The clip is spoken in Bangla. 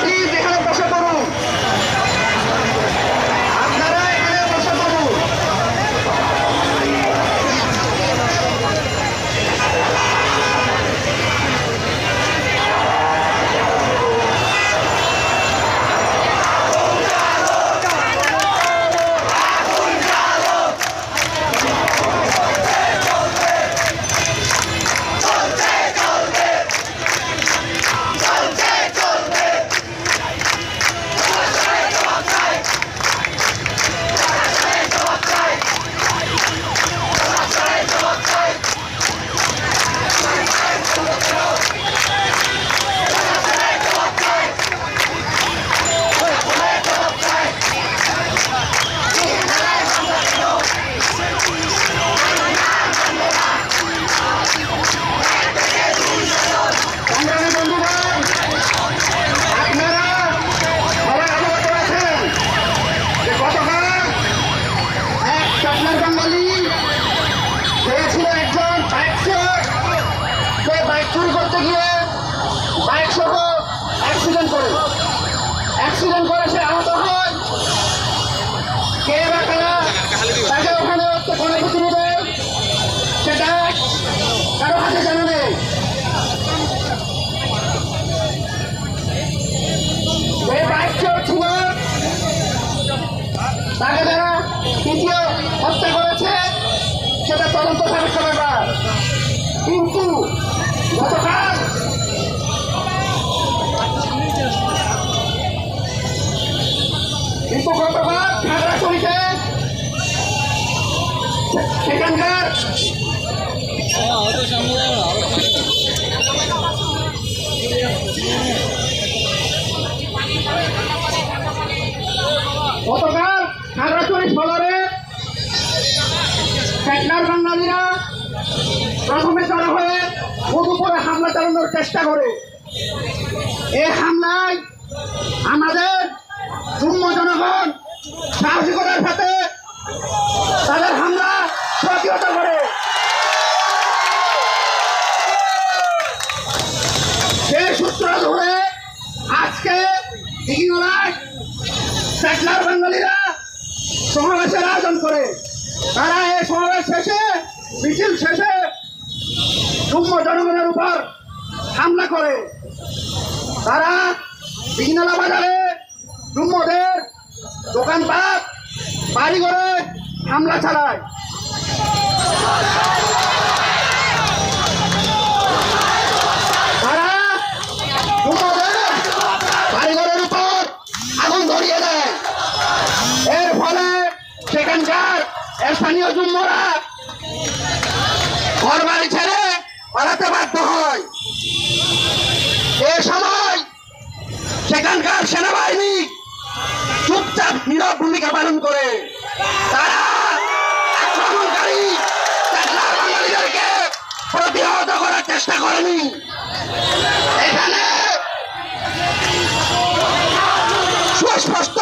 প্লিজ এখানে বসে পড়ুন তৃতীয় হত্যা করেছে, সেটা তদন্ত সাপেক্ষ ব্যাপার। কিন্তু গতকাল কিন্তু গতকাল খাগড়াছড়িতে সেখানকার গতকাল খাগড়াছড়ি সদরে সেটলার বাঙালিরা প্রথমে তারা হয়ে হামলা চালানোর চেষ্টা করে। এই হামলায় আমাদের যুগ্ম জনগণ সাহসিকতার সাথে তাদের হামলা প্রতিহত করে। সেই সূত্র ধরে আজকে সেটলার বাঙালিরা সমাবেশের আয়োজন করে। তারা এই সমাবেশ শেষে, মিছিল শেষে যুগ্ম জনগণের উপর হামলা করে। তারা বিঘ্নলা বাজারে যুগ্মদের দোকানপাট, বাড়িঘরে হামলা চালায়। তারা বাড়িঘরের উপর আগুন ধরিয়ে দেয়। এর ফলে সেখানকার স্থানীয় জুম্মরা ঘর বাড়ি ছেড়ে পালাতে বাধ্য হয়। এ সময় সেখানকার সেনাবাহিনী চুপচাপ নীরব ভূমিকা পালন করে। তারা আক্রমণকারী বাঙালিদেরকে প্রতিহত করার চেষ্টা করেনি। এখানে সুস্পষ্ট